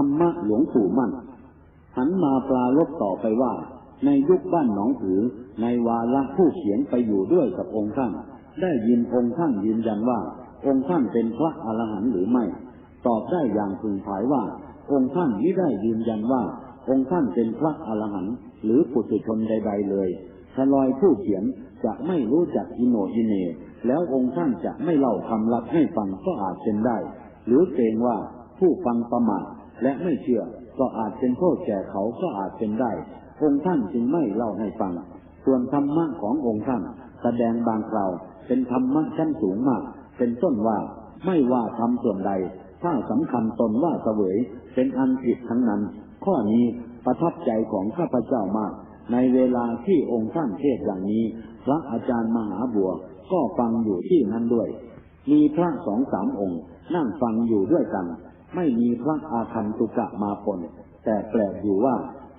รรมะหลวงปู่มั่นหันมาปลาลบต่อไปว่า ในยุคบ้านหนองผือ ในวาระผู้เขียนไปอยู่ด้วยกับองค์ท่าน ได้ยินองค์ท่านยืนยันว่า องค์ท่านเป็นพระอรหันต์หรือไม่ ตอบได้อย่างพึงพายว่า องค์ท่านไม่ได้ยืนยันว่า องค์ท่านเป็นพระอรหันต์หรือปุถุชนใด ๆ เลยชลอยผู้เขียนจะไม่รู้จักอิโนอิเน แล้วองค์ท่านจะไม่เล่าคำลับให้ฟังก็อาจเป็นได้ หรือเกรงว่าผู้ฟังประมาท และไม่เชื่อก็อาจเป็นโทษแก่เขาก็อาจเป็นได้ องค์ท่านจึงไม่เล่าให้ฟัง ส่วนธรรมะขององค์ท่าน แสดงบางคราวเป็นธรรมะชั้นสูงมาก เป็นต้นว่าไม่ว่าทำส่วนใด ถ้าสำคัญตนว่าเสวยเป็นอันผิดทั้งนั้น ข้อนี้ประทับใจของข้าพเจ้ามาก ในเวลาที่องค์ท่านเทศอย่างนี้ พระอาจารย์มหาบัวก็ฟังอยู่ที่นั้นด้วย มีพระสองสามองค์นั่งฟังอยู่ด้วยกัน ไม่มีพระอาคันตุกะมาปนแต่แปลกอยู่ว่า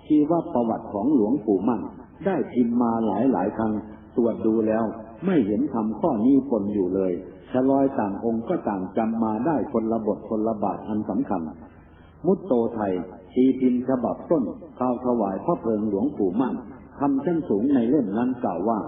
ชีวประวัติของหลวงปู่มั่น ได้พิมพ์มาหลายหลายครั้งตรวจดูแล้ว ไม่เห็นทำข้อนี้ปนอยู่เลยชะลอยต่างองค์ก็ต่างจำมาได้คนละบทคนละบาทอันสำคัญ มุตโตไทยทีพิมพ์ฉบับต้นข่าวถวายพระเพลิงหลวงปู่มั่นทำชั้นสูงในเล่มนั้นกล่าวว่า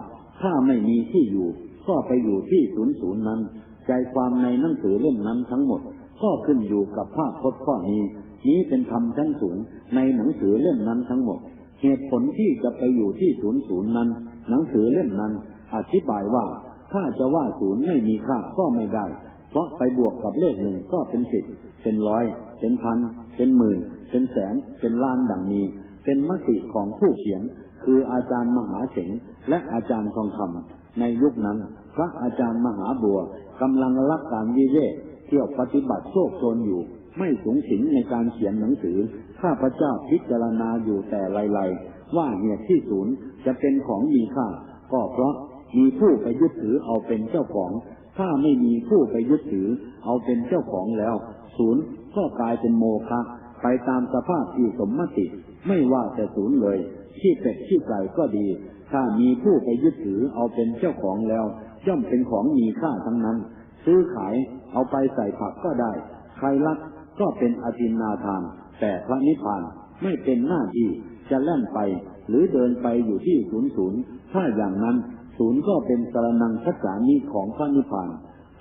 ถ้าไม่มีที่อยู่ ก็ไปอยู่ที่ศูนย์ศูนย์นั้น ใจความในหนังสือเล่มนั้นทั้งหมด ก็ขึ้นอยู่กับภาพพจน์ข้อนี้ นี้เป็นธรรมชั้นสูงในหนังสือเล่มนั้นทั้งหมด เหตุผลที่จะไปอยู่ที่ศูนย์ศูนย์นั้น หนังสือเล่มนั้น อธิบายว่า ถ้าจะว่าศูนย์ไม่มีค่าก็ไม่ได้ เพราะไปบวกกับเลขหนึ่งก็เป็นสิบเป็นร้อย เป็นพัน เป็นหมื่น เป็นแสน เป็นล้านดังนี้ เป็นมติของผู้เขียน คืออาจารย์มหาเสงและอาจารย์ทองคำในยุคนั้น พระอาจารย์มหาบัวกำลังรักการวิเวก เที่ยวปฏิบัติโชคโชนอยู่ ไม่สูงสิงในการเขียนหนังสือ ข้าพเจ้าพิจารณาอยู่แต่ไล่ๆว่าเหตุที่ศูนย์จะเป็นของมีค่า ก็เพราะมีผู้ไปยึดถือเอาเป็นเจ้าของ ถ้าไม่มีผู้ไปยึดถือเอาเป็นเจ้าของแล้ว ศูนย์ก็กลายเป็นโมฆะไปตามสภาพที่สมมติ ไม่ว่าแต่ศูนย์เลยที่เป็ดที่ไก่ก็ดี ถ้ามีผู้ไปยึดถือเอาเป็นเจ้าของแล้ว ย่อมเป็นของมีค่าทั้งนั้น ซื้อขายเอาไปใส่ผักก็ได้ ใครรักก็เป็นอธินนาทาน แต่พระนิพพานไม่เป็นหน้าที่จะแล่นไป หรือเดินไปอยู่ที่ศูนย์ศูนย์ถ้าอย่างนั้นศูนย์ก็เป็นสรนังคัจฉานิของพระนิพพาน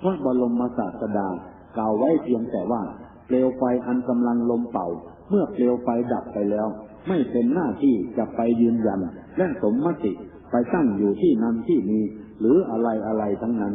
พระบรมศาสดากล่าวไว้เพียงแต่ว่าเปลวไฟอันกำลังลมเป่า เมื่อเปลวไฟดับไปแล้ว ไม่เป็นหน้าที่จะไปยืนยันและสมมติไปตั้งอยู่ที่นั้นที่นี้หรืออะไรอะไรทั้งนั้น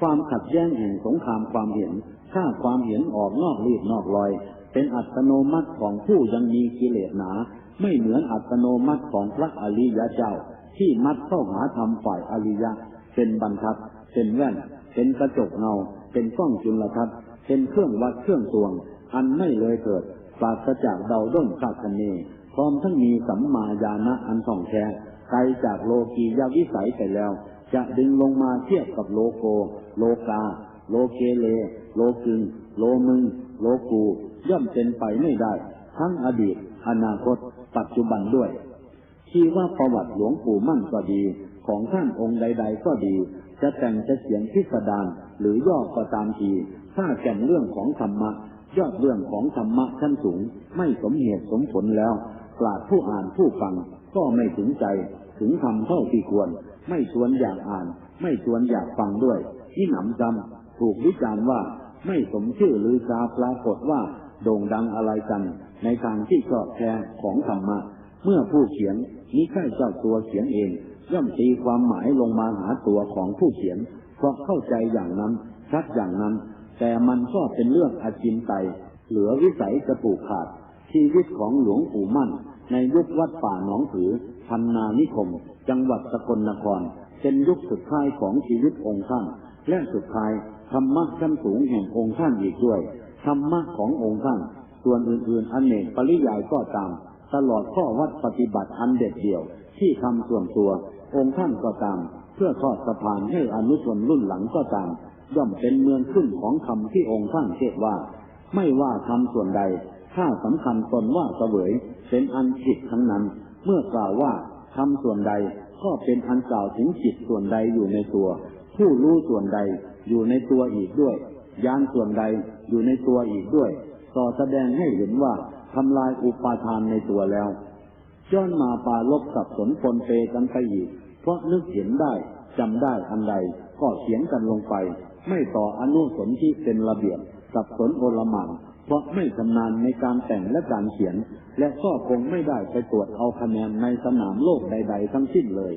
ความขัดแย้งแห่งสงครามความเห็นถ้าความเห็นออกนอกรีดนอกรอย เป็นอัตโนมัติของผู้ยังมีกิเลสหนา ไม่เหมือนอัตโนมัติของพระอริยเจ้า ที่มัดเข้าหาธรรมฝ่ายอริยะ เป็นบรรทัด เป็นแว่น เป็นกระจกเงา เป็นกล้องจุลทรรศน์เป็นเครื่องวัดเครื่องตวง อันไม่เลยเกิดปราศจากเดาด้นคาดคะเนพร้อมทั้งมีสัมมาญาณะอันท่องแท้ไกลจากโลกียวิสัยไปแล้ว จะดึงลงมาเทียบกับโลโก โลกา โลเกเล โลกึง โลมึง โลกู ย่อมเป็นไปไม่ได้ ทั้งอดีต อนาคต ปัจจุบันด้วย ที่ว่าประวัติหลวงปู่มั่นก็ดี ของท่านองค์ใด ๆ ก็ดี จะแต่งจะเขียนพิสดารหรือย่อก็ตามทีถ้าแก่นเรื่องของธรรมะยอดเรื่องของธรรมะชั้นสูง ไม่สมเหตุสมผลแล้วปราดผู้อ่านผู้ฟังก็ไม่ถึงใจถึงทำเท่าที่ควร ไม่ชวนอยากอ่าน ไม่ชวนอยากฟังด้วยที่หนำจำถูกวิจารณ์ว่าไม่สมชื่อหรือซาปรากฏว่าโด่งดังอะไรกัน ในทางที่ชอบแท้ของธรรมะ เมื่อผู้เขียนนี้ใช่เจ้าตัวเขียนเอง ย่อมตีความหมายลงมาหาตัวของผู้เขียนเพราะเข้าใจอย่างนั้นชัดอย่างนั้น แต่มันก็เป็นเรื่องอาจินไตยเหลือวิสัยจะปลูกขาด ชีวิตของหลวงปู่มั่น ในยุควัดป่าหนองถือพันนานิคม จังหวัดสกลนคร เป็นยุคสุดท้ายของชีวิตองค์ท่าน และสุดท้ายธรรมะชั้นสูงแห่งองค์ท่านอีกด้วย ธรรมะขององค์ท่าน ส่วนอื่นๆ อันเนกปริยายก็ตาม ตลอดข้อวัดปฏิบัติอันเด็ดเดี่ยว ที่ทำส่วนตัว องค์ท่านก็ตาม เพื่อทอดสะพานให้อนุชนรุ่นหลังก็ตาม ย่อมเป็นเมืองขึ้นของคำที่องค์ท่านเทศว่า ไม่ว่าทำส่วนใด ถ้าสำคัญตนว่าเสวยเป็นอันผิดทั้งนั้น เมื่อกล่าวว่าทำส่วนใดก็เป็นอันกล่าวถึงจิตส่วนใดอยู่ในตัว ผู้รู้ส่วนใดอยู่ในตัวอีกด้วยยานส่วนใดอยู่ในตัวอีกด้วยต่อแสดงให้เห็นว่าทำลายอุปาทานในตัวแล้วย้อนมาปาลบสับสนปนเปกันไปอีก เพราะนึกเห็นได้จำได้อันใดก็เขียนกันลงไป ไม่ต่ออนุสนที่เป็นระเบียบสับสนโอลหมาน เพราะไม่ชำนาญในการแต่งและการเขียน และก็คงไม่ได้ไปตรวจเอาคะแนนในสนามโลกใด ๆ ทั้งสิ้นเลย